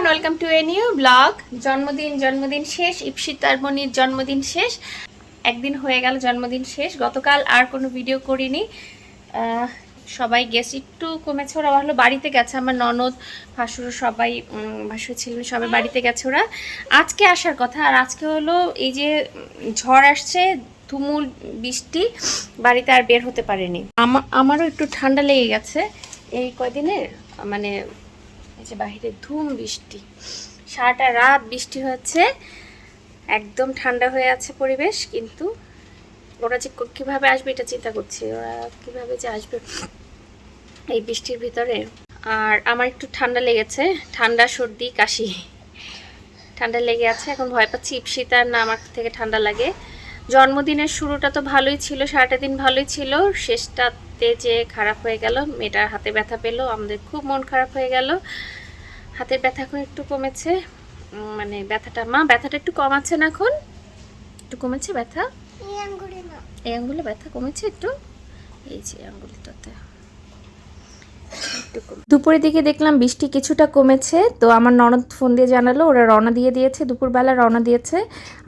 Everyone welcome to a new blog জন্মদিন জন্মদিন শেষ ইপসিতার মনির জন্মদিন শেষ। একদিন হয়ে গেল জন্মদিন শেষ। গতকাল আর কোনো ভিডিও করিনি। সবাই গেছে একটু কমেছে। ওরা হলো বাড়িতে গেছে। আমার ননদ, ভাসুর সবাই ভাসুর ছিলেন সবাই বাড়িতে গেছে ওরা। আজকে আসার কথা। আর আজকে হলো এই যে ঝড় আসছে তুমুল বৃষ্টি, বাড়িতে আর বের হতে পারেনি। আমা- আমারও একটু ঠান্ডা লেগে গেছে। এই কয়দিনের? মানে এই যে বাহিরে ধুম বৃষ্টি। সারাটা রাত বৃষ্টি হচ্ছে একদম ঠান্ডা হয়ে আছে পরিবেশ, কিন্তু ওরা যে কীভাবে আসবে এটা চিন্তা করছি। ওরা কীভাবে যে আসবে এই বৃষ্টির ভিতরে। আর আমার একটু ঠান্ডা লেগেছে। ঠান্ডা, সর্দি, কাশি। ঠান্ডা লেগে আছে। এখন ভয় পাচ্ছি ইপসিতার না আমার থেকে ঠান্ডা লাগে। জন্মদিনের শুরুটা তো ভালোই ছিল, সারাটা দিন ভালোই ছিল। শেষটাতে যে খারাপ হয়ে গেল, মেয়েটার হাতে ব্যথা পেল, আমাদের খুব মন খারাপ হয়ে গেল। হাতের ব্যথা এখন একটু কমেছে। মানে ব্যথাটা মা ব্যথাটা একটু কম আছে না এখন? একটু কমেছে ব্যথা? এই আঙ্গুলে ব্যথা কমেছে একটু? এই যে আঙ্গুলটাতে। দুপুরের দিকে দেখলাম বৃষ্টি কিছুটা কমেছে, তো আমার ননদ ফোন দিয়ে জানালো, ওরা রওনা দিয়ে দিয়েছে, দুপুরবেলা রওনা দিয়েছে।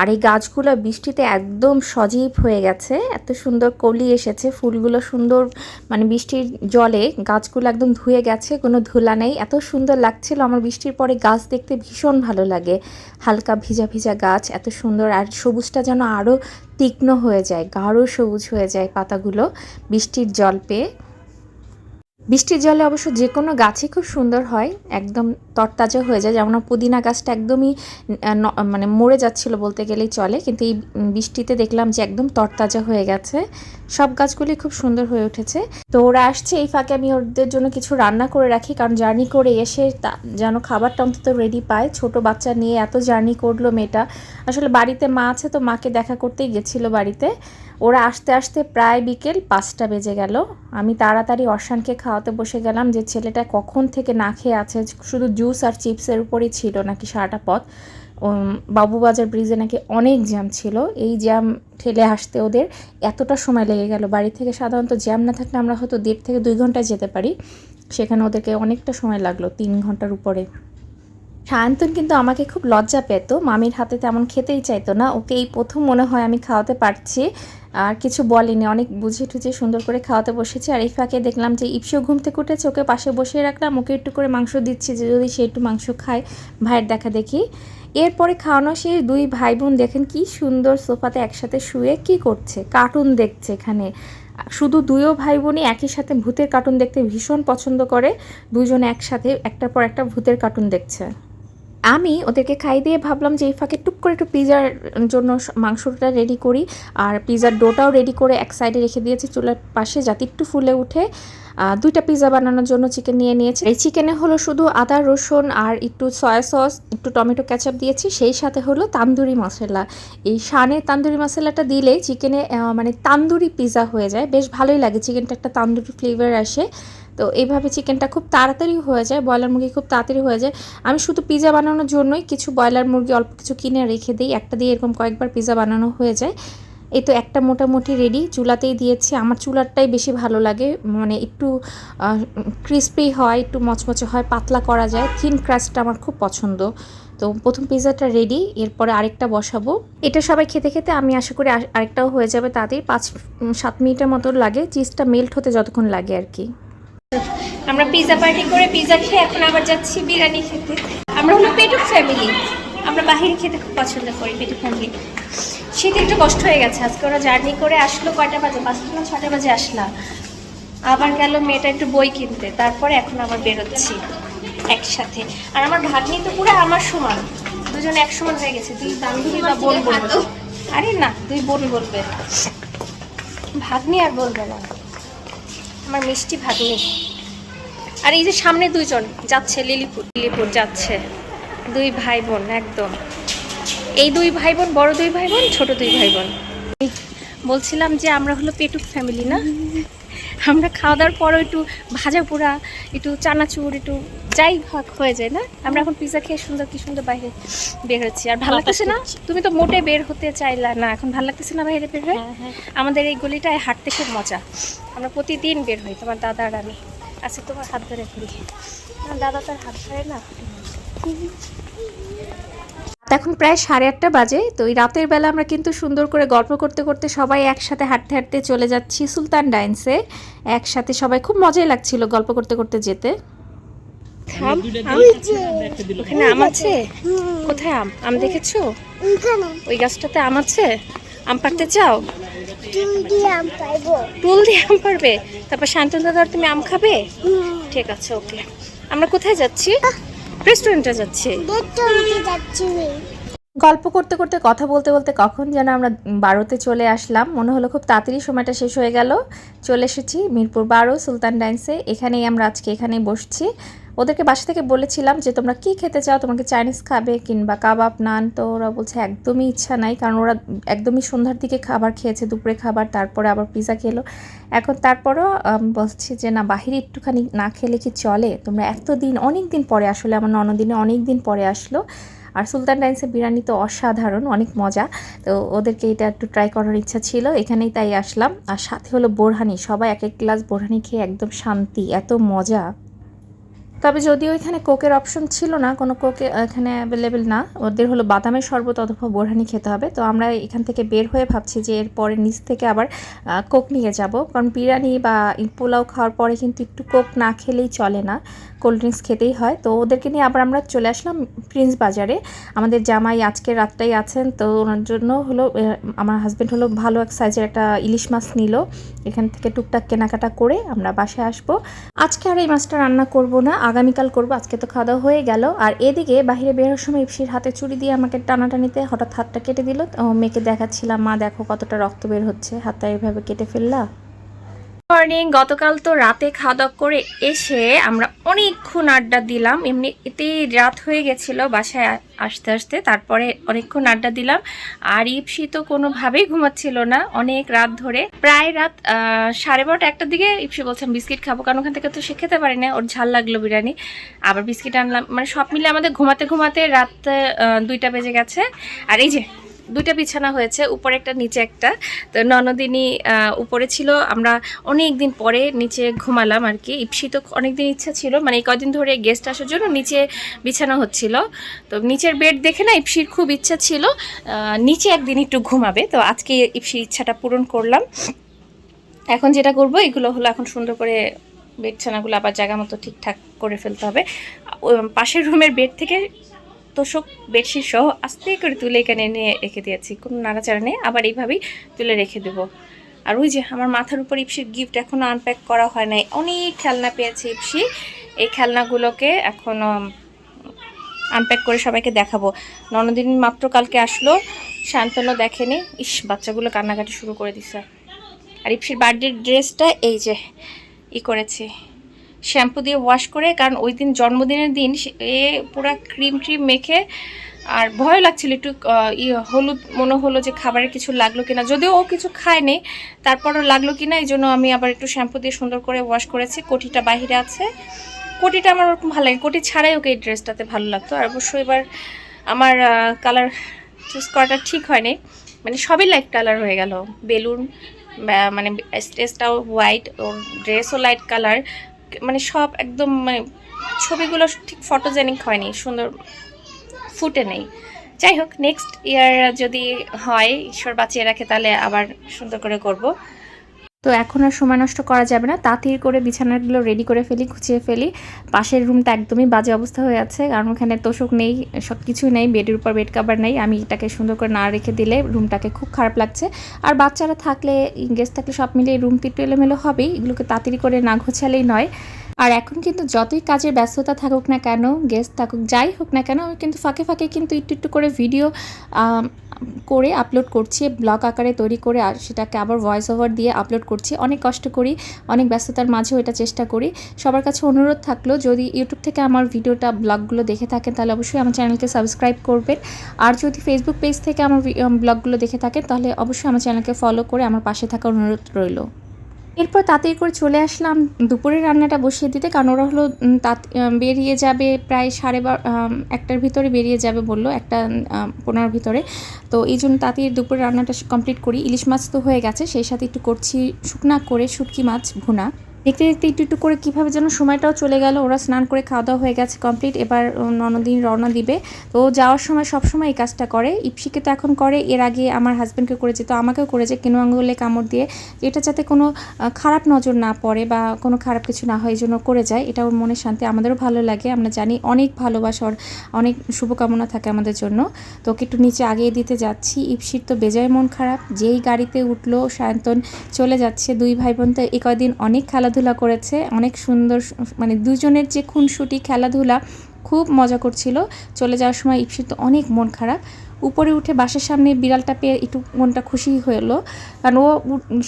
আর এই গাছগুলো বৃষ্টিতে একদম সজীব হয়ে গেছে, এত সুন্দর কলি এসেছে, ফুলগুলো সুন্দর মানে বৃষ্টির জলে গাছগুলো একদম ধুয়ে গেছে, কোনো ধুলা নেই, এত সুন্দর লাগছিল, আমার বৃষ্টির পরে গাছ দেখতে ভীষণ ভালো লাগে। হালকা ভিজা ভিজা গাছ, এত সুন্দর, আর সবুজটা যেন আরও তীক্ষ্ণ হয়ে যায়, গাঢ় সবুজ হয়ে যায় পাতাগুলো বৃষ্টির জল পেয়ে। বৃষ্টির জলে অবশ্য যে কোনো গাছই খুব সুন্দর হয়, একদম তরতাজা হয়ে যায়। যেমন পুদিনা গাছটা একদমই মানে মরে যাচ্ছিল বলতে গেলেই চলে, কিন্তু এই বৃষ্টিতে দেখলাম যে একদম তরতাজা হয়ে গেছে। সব গাছগুলি খুব সুন্দর হয়ে উঠেছে। তো ওরা আসছে, এই ফাঁকে আমি ওদের জন্য কিছু রান্না করে রাখি, কারণ জার্নি করে এসে তা- যেন খাবারটা অন্তত রেডি পায়। ছোট বাচ্চা নিয়ে এত জার্নি করল মেয়েটা। আসলে বাড়িতে মা আছে তো মাকে দেখা করতেই গেছিল বাড়িতে। ওরা আসতে আসতে প্রায় বিকেল পাঁচটা বেজে গেল। আমি তাড়াতাড়ি অর্শানকে খাওয়াতে বসে গেলাম যে ছেলেটা কখন থেকে না খেয়ে আছে, শুধু জুস আর চিপসের উপরই ছিল নাকি সারাটা পথ। বাবুবাজার ব্রিজে নাকি অনেক জ্যাম ছিল। এই জ্যাম ঠেলে আসতে ওদের এতটা সময় লেগে গেল। বাড়ি থেকে সাধারণত জ্যাম না থাকলে আমরা হয়তো দেড় থেকে দুই ঘন্টায় যেতে পারি। সেখানে ওদেরকে অনেকটা সময় লাগল, তিন ঘণ্টার উপরে। সায়ন্তন কিন্তু আমাকে খুব লজ্জা পেত। মামির হাতে তেমন খেতেই চাইতো না। ওকে এই প্রথম মনে হয় আমি খাওয়াতে পারছি। আর কিছু বলিনি। অনেক বুঝে টুঝে সুন্দর করে খাওয়াতে বসেছি। আর এই ফাঁকে দেখলাম যে ইপসিও ঘুম থেকে উঠেছে। ওকে পাশে বসিয়ে রাখলাম। ওকে একটু করে মাংস দিচ্ছি যে যদি সে একটু মাংস খায়। ভাইয়ের দেখা দেখি এরপরে খাওয়ানো শেষ দুই ভাই বোন দেখেন কি সুন্দর সোফাতে একসাথে শুয়ে কি করছে কার্টুন দেখছে এখানে। শুধু দুইও ভাই বোনই একই সাথে ভূতের কার্টুন দেখতে ভীষণ পছন্দ করে দুজনে একসাথে একটার পর একটা ভূতের কার্টুন দেখছে। আমি ওদেরকে খাই দিয়ে ভাবলাম যে এই ফাঁকে টুক করে একটু পিজার জন্য মাংসটা রেডি করি, আর পিজার ডোটাও রেডি করে এক সাইডে রেখে দিয়েছি, চুলার পাশে যাতে একটু ফুলে উঠে। দুইটা পিজা বানানোর জন্য চিকেন নিয়ে নিয়েছি। এই চিকেনে হলো শুধু আদা, রসুন আর একটু সয়া সস একটু টমেটো ক্যাচাপ দিয়েছি। সেই সাথে হলো তান্দুরি মশলা। এই শানের তান্দুরি মশলাটা দিলে চিকেনে মানে তান্দুরি পিজা হয়ে যায়। বেশ ভালোই লাগে চিকেনটা একটা তান্দুরি ফ্লেভার আসে। তো এইভাবে চিকেনটা খুব তাড়াতাড়ি হয়ে যায়, ব্রয়লার মুরগি খুব তাড়াতাড়ি হয়ে যায়। আমি শুধু পিজা বানানোর জন্যই কিছু ব্রয়লার মুরগি অল্প কিছু কিনে রেখে দিই। একটা দিয়ে এরকম কয়েকবার পিজা বানানো হয়ে যায়। এই তো একটা মোটামুটি রেডি চুলাতেই দিয়েছি। আমার চুলারটাই বেশি ভালো লাগে মানে একটু ক্রিস্পি হয়, একটু মচমচে হয়, পাতলা করা যায়। থিন ক্রাস্টটা আমার খুব পছন্দ। তো প্রথম পিজাটা রেডি এরপরে আরেকটা বসাবো। এটা সবাই খেতে খেতে, আমি আশা করি আর- আরেকটাও হয়ে যাবে তাদের পাঁচ সাত মিনিটের মতো লাগে চিজটা মেল্ট হতে যতক্ষণ লাগে আর কি। আমরা পিজা পার্টি করে পিজা খেয়ে এখন আবার যাচ্ছি বিরিয়ানি খেতে। আমরা হলো পেটুক ফ্যামিলি আমরা বাহিরে খেতে খুব পছন্দ করি, পেটুক ফ্যামিলি শীতে একটু কষ্ট হয়ে গেছে। আজকে ওরা জার্নি করে আসলো কয়টা বাজে? পাঁচটা না ছটা বাজে আসলাম আবার গেল মেয়েটা একটু বই কিনতে। তারপরে এখন আবার বেরোচ্ছি একসাথে। আর আমার ভাগ্নি তো পুরো আমার সমান। দুজন এক সমান হয়ে গেছে। তুই বান্ধবী বা বোন বলবে। আরে না তুই বোন বলবে। ভাগ্নি আর বলবে না। আমার মিষ্টি ভাগ্নি। আর এই যে সামনে দুইজন, যাচ্ছে লিলিপুর লিলিপুর যাচ্ছে। দুই ভাই বোন, একদম। এই দুই ভাই বোন বড় দুই ভাই বোন ছোট দুই ভাই বোন বলছিলাম যে আমরা হলো পেটুক ফ্যামিলি না? আমরা খাওয়া দাওয়ার পরও একটু ভাজা পোড়া একটু চানাচুর একটু যাই হোক হয়ে যায় না? আমরা এখন পিজা খেয়ে সুন্দর কি সুন্দর বাইরে বের হচ্ছি। আর ভালো লাগতেছে না? তুমি তো মোটে বের হতে চাইলা না এখন ভালো লাগতেছে না বাইরে বের হয়ে? আমাদের এই গলিটায় হাঁটতে খুব মজা। আমরা প্রতিদিন বের হই তোমার দাদা আর আমি। আচ্ছা তোমার হাত ধরে ঘুরি। দাদা তার হাত ধরে না। এখন প্রায় সাড়ে আটটা বাজে তো এই রাতের বেলা আমরা কিন্তু সুন্দর করে গল্প করতে করতে সবাই একসাথে হাঁটতে হাঁটতে চলে যাচ্ছি সুলতান ডাইন্সে। একসাথে সবাই খুব মজাই লাগছিল গল্প করতে করতে যেতে। ওখানে আম আছে? কোথায় আম? আম দেখেছ? ওই গাছটাতে আম আছে? আম পাড়তে চাও? টুল দিয়ে আম পারবে তারপর শান্তন দাদা তুমি আম খাবে? ঠিক আছে ওকে। আমরা কোথায় যাচ্ছি? রেস্টুরেন্টে যাচ্ছি। গল্প করতে করতে, কথা বলতে বলতে কখন যেন আমরা বারোতে চলে আসলাম। মনে হলো খুব তাড়াতাড়ি সময়টা শেষ হয়ে গেল। চলে এসেছি মিরপুর বারো, সুলতান ডাইন্সে। এখানেই আমরা আজকে এখানেই বসছি। ওদেরকে বাসা থেকে বলেছিলাম যে, তোমরা কি খেতে চাও? তোমাকে চাইনিজ খাবে কিংবা কাবাব নান? তো ওরা বলছে, একদমই ইচ্ছা নাই। কারণ ওরা একদমই সন্ধ্যার দিকে খাবার খেয়েছে, দুপুরে খাবার, তারপরে আবার পিৎজা খেলো। এখন তারপরও বলছি যে, না, বাহিরে একটুখানি না খেলে কি চলে? তোমরা এতদিন অনেক দিন পরে আসলে, আমার ননদিনে অনেক দিন পরে আসলো। আর সুলতান ডাইন্সের বিরিয়ানি তো অসাধারণ, অনেক মজা। তো ওদেরকে এটা একটু ট্রাই করার ইচ্ছা ছিল, এখানেই তাই আসলাম। আর সাথে হলো বোরহানি, সবাই এক এক গ্লাস বোরহানি খেয়ে একদম শান্তি, এত মজা। তবে যদিও এখানে কোকের অপশন ছিল না, কোনো কোকে এখানে অ্যাভেলেবেল না, ওদের হলো বাদামের শরবত অথবা বোরহানি খেতে হবে। তো আমরা এখান থেকে বের হয়ে ভাবছি যে এরপরে নিচ থেকে আবার কোক নিয়ে যাব। কারণ বিরিয়ানি বা পোলাও খাওয়ার পরে কিন্তু একটু কোক না খেলেই চলে না। কোল্ড ড্রিঙ্কস খেতেই হয়। তো ওদেরকে নিয়ে আবার আমরা চলে আসলাম প্রিন্স বাজারে। আমাদের জামাই আজকে রাতটাই আছেন, তো ওনার জন্য হলো আমার হাজব্যান্ড হলো ভালো এক সাইজের একটা ইলিশ মাছ নিল। এখান থেকে টুকটাক কেনাকাটা করে আমরা বাসায় আসব। আজকে আর এই মাছটা রান্না করব না, আগামীকাল করব, আজকে তো খাওয়া দাওয়া হয়ে গেল। আর এদিকে বাইরে বেরোর সময় ইপসির হাতে চুরি দিয়ে আমাকে টানাটানিতে হঠাৎ হাতটা কেটে দিল। মেয়েকে দেখাচ্ছিলাম, মা, দেখো কতটা রক্ত বের হচ্ছে, হাতটা এভাবে কেটে ফেললা? মর্নিং গতকাল তো রাতে খাওয়া দাওয়া করে এসে আমরা অনেকক্ষণ আড্ডা দিলাম। এমনি এতেই রাত হয়ে গেছিল বাসায় আসতে আসতে। তারপরে অনেকক্ষণ আড্ডা দিলাম। আর ইপসি তো কোনোভাবেই ঘুমাচ্ছিল না। অনেক রাত ধরে। প্রায় রাত সাড়ে বারোটা একটার দিকে ইপসি বলছিলাম বিস্কিট খাব। কারণ ওখান থেকে তো সে খেতে পারি না। ওর ঝাল লাগল বিরিয়ানি। আবার বিস্কিট আনলাম। মানে সব মিলে আমাদের ঘুমাতে ঘুমাতে রাত দুইটা বেজে গেছে। আর এই যে দুইটা বিছানা হয়েছে, উপরে একটা, নিচে একটা। তো ননদিনী উপরে ছিল। আমরা অনেক দিন পরে নিচে ঘুমালাম আর কি। ইপসি তো অনেক দিন ইচ্ছা ছিল মানে কদিন ধরে গেস্ট আসার জন্য নিচে বিছানা হচ্ছিল। তো নিচের বেড দেখে না ইপসির খুব ইচ্ছা ছিল নিচে একদিন একটু ঘুমাবে। তো আজকে ইপসির ইচ্ছাটা পূরণ করলাম। এখন যেটা করব, এগুলো হলো এখন সুন্দর করে বেডছানাগুলো আবার জায়গা মতো ঠিকঠাক করে ফেলতে হবে। পাশের রুমের বেড থেকে তোষক বেডশিট সহ আস্তে করে তুলে এখানে এনে রেখে দিয়েছি। কোনো নাড়াচাড়া নেই, আবার এইভাবেই তুলে রেখে দেবো। আর ওই যে আমার মাথার উপর ইপসির গিফট এখনও আনপ্যাক করা হয় নাই। অনেক খেলনা পেয়েছে ইপসি। এই খেলনাগুলোকে এখনও আনপ্যাক করে সবাইকে দেখাবো। ননদিন মাত্র কালকে আসলো শান্তনু দেখেনি। ইস, বাচ্চাগুলো কান্নাকাটি শুরু করে দিছে। আর ইপসির বার্থডে ড্রেসটা এই যে, ই করেছে। শ্যাম্পু দিয়ে ওয়াশ করে, কারণ ওই দিন জন্মদিনের দিন এ পুরো ক্রিম ট্রিম মেখে আর ভয় লাগছিল একটু হলুদ, মনে হলো যে খাবারের কিছু লাগল কিনা। যদিও ও কিছু খায়নি, তারপরও লাগল কিনা, এই জন্য আমি আবার একটু শ্যাম্পু দিয়ে সুন্দর করে ওয়াশ করেছি। কোটিটা বাইরে আছে। কোটিটা আমার ওরকম ভালো লাগে, কোটি ছাড়াই ওকে এই ড্রেসটাতে ভালো লাগতো। আর অবশ্যই এবার আমার কালার চুজ করাটা ঠিক হয়নি। মানে সবই লাইট কালার হয়ে গেল। বেলুন মানে স্টেজটাও হোয়াইট ওর ড্রেসও লাইট কালার মানে সব একদম মানে ছবিগুলো ঠিক ফটোজেনিক হয়নি, সুন্দর ফুটে নেই। যাই হোক নেক্সট ইয়ার যদি হয়, ঈশ্বর বাঁচিয়ে রাখে, তাহলে আবার সুন্দর করে করব। তো এখন আর সময় নষ্ট করা যাবে না। তাড়াতাড়ি করে বিছানাগুলো রেডি করে ফেলি খুঁচিয়ে ফেলি। পাশের রুমটা একদমই বাজে অবস্থা হয়ে আছে, কারণ ওখানে তোষক নেই সব কিছুই নেই বেডের উপর বেড কাভার নেই। আমি এটাকে সুন্দর করে না রেখে দিলে রুমটাকে খুব খারাপ লাগছে। আর বাচ্চারা থাকলে গেস্ট থাকলে সব মিলিয়ে রুম তো একটু এলোমেলো হবেই, এগুলোকে তাড়াতাড়ি করে না গোছালেই নয়। আর এখন কিন্তু যতই কাজের ব্যস্ততা থাকুক না কেন গেস্ট থাকুক, যাই হোক না কেন আমি কিন্তু ফাঁকে ফাঁকে কিন্তু একটু একটু করে ভিডিও করে আপলোড করছি ব্লগ আকারে তৈরি করে আর সেটাকে আবার ভয়েস ওভার দিয়ে আপলোড করছি। অনেক কষ্ট করি, অনেক ব্যস্ততার মাঝেও এটা চেষ্টা করি। সবার কাছে অনুরোধ থাকল, যদি ইউটিউব থেকে আমার ভিডিওটা ব্লগগুলো দেখে থাকেন, তাহলে অবশ্যই আমার চ্যানেলকে সাবস্ক্রাইব করবেন। আর যদি ফেসবুক পেজ থেকে আমার ব্লগগুলো দেখে থাকেন, তাহলে অবশ্যই আমার চ্যানেলকে ফলো করে আমার পাশে থাকার অনুরোধ রইল। এরপর তাড়াতাড়ি করে চলে আসলাম দুপুরের রান্নাটা বসিয়ে দিতে, কারণ ওরা হলো তাঁত বেরিয়ে যাবে প্রায় সাড়ে বার একটার ভিতরে বেরিয়ে যাবে বলল, একটা পনেরোর ভিতরে। তো এই জন্য তাঁতির দুপুরের রান্নাটা কমপ্লিট করি। ইলিশ মাছ তো হয়ে গেছে, সেই সাথে একটু করছি শুকনা করে শুটকি মাছ ভুনা। দেখতে দেখতে একটু একটু করে কীভাবে যেন সময়টাও চলে গেল। ওরা স্নান করে খাওয়া দাওয়া হয়ে গেছে কমপ্লিট এবার ননদিন রওনা দিবে। তো যাওয়ার সময় সবসময় এই কাজটা করে। ইপসিকে তো এখন করে। এর আগে আমার হাজব্যান্ডকে করেছে, তো আমাকেও করেছে কিনু আঙুলে কামড় দিয়ে। এটা যাতে কোনো খারাপ নজর না পড়ে বা কোনো খারাপ কিছু না হয়, এই জন্য করে যায়। এটা ওর মনে শান্তি। আমাদেরও ভালো লাগে। আমরা জানি অনেক ভালোবাসা, ওর অনেক শুভকামনা থাকে আমাদের জন্য। তো ওকে একটু নিচে আগিয়ে দিতে যাচ্ছি। ইপসির তো বেজায় মন খারাপ। যেই গাড়িতে উঠল সায়ন্তন, চলে যাচ্ছে। দুই ভাই বোন তো এই কয়দিন অনেক খেলাধুলা করেছে। অনেক সুন্দর মানে দুজনের যে খুনসুটি, খেলাধুলা খুব মজা করছিল। চলে যাওয়ার সময় ইপসির তো অনেক মন খারাপ। উপরে উঠে বাসার সামনে বিড়ালটা পেয়ে একটু মনটা খুশি হলো। কারণ ও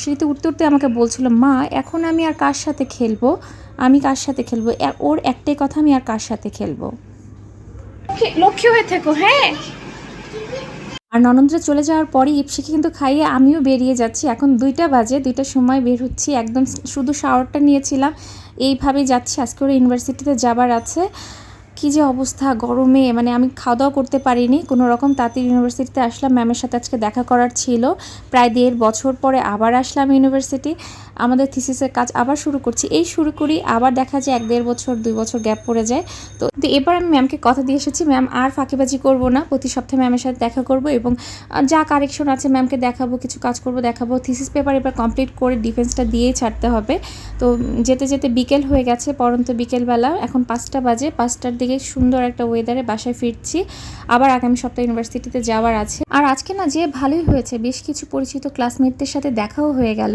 সিঁড়িতে উঠতে উঠতে আমাকে বলছিল, মা, এখন আমি আর কার সাথে খেলব? আমি কার সাথে খেলব? ওর একটাই কথা, আমি আর কার সাথে খেলব? লক্ষ্য হয়ে থেকো হ্যাঁ? আর ননন্দরা চলে যাওয়ার পরই ইপসিকে কিন্তু খাইয়ে আমিও বেরিয়ে যাচ্ছি। এখন দুইটা বাজে, দুইটার সময় বের হচ্ছি। একদম শুধু শাওয়ারটা নিয়েছিলাম। এইভাবেই যাচ্ছি। আজকে ওরা ইউনিভার্সিটিতে যাবার আছে। কি যে অবস্থা, গরমে মানে আমি খাওয়া দাওয়া করতে পারিনি। কোনো রকম তাঁতির ইউনিভার্সিটিতে আসলাম। ম্যামের সাথে আজকে দেখা করার ছিল। প্রায় দেড় বছর পরে আবার আসলাম ইউনিভার্সিটি। আমাদের থিসিসের কাজ আবার শুরু করছি। এই শুরু করি, আবার দেখা যায় এক দেড় বছর, দুই বছর গ্যাপ পড়ে যায়। তো এবার আমি ম্যামকে কথা দিয়ে এসেছি। ম্যাম আর ফাঁকিবাজি করব না। প্রতি সপ্তাহে ম্যামের সাথে দেখা করব এবং যা কারেকশন আছে ম্যামকে দেখাবো, কিছু কাজ করব, দেখাবো। থিসিস পেপার এবার কমপ্লিট করে ডিফেন্সটা দিয়েই ছাড়তে হবে। তো যেতে যেতে বিকেল হয়ে গেছে, পরন্ত বিকেলবেলা। এখন পাঁচটা বাজে। পাঁচটার দিকে সুন্দর একটা ওয়েদারে বাসায় ফিরছি। আবার আগামী সপ্তাহে ইউনিভার্সিটিতে যাওয়ার আছে। আর আজকে না যে ভালোই হয়েছে। বেশ কিছু পরিচিত ক্লাসমেটদের সাথে দেখাও হয়ে গেল।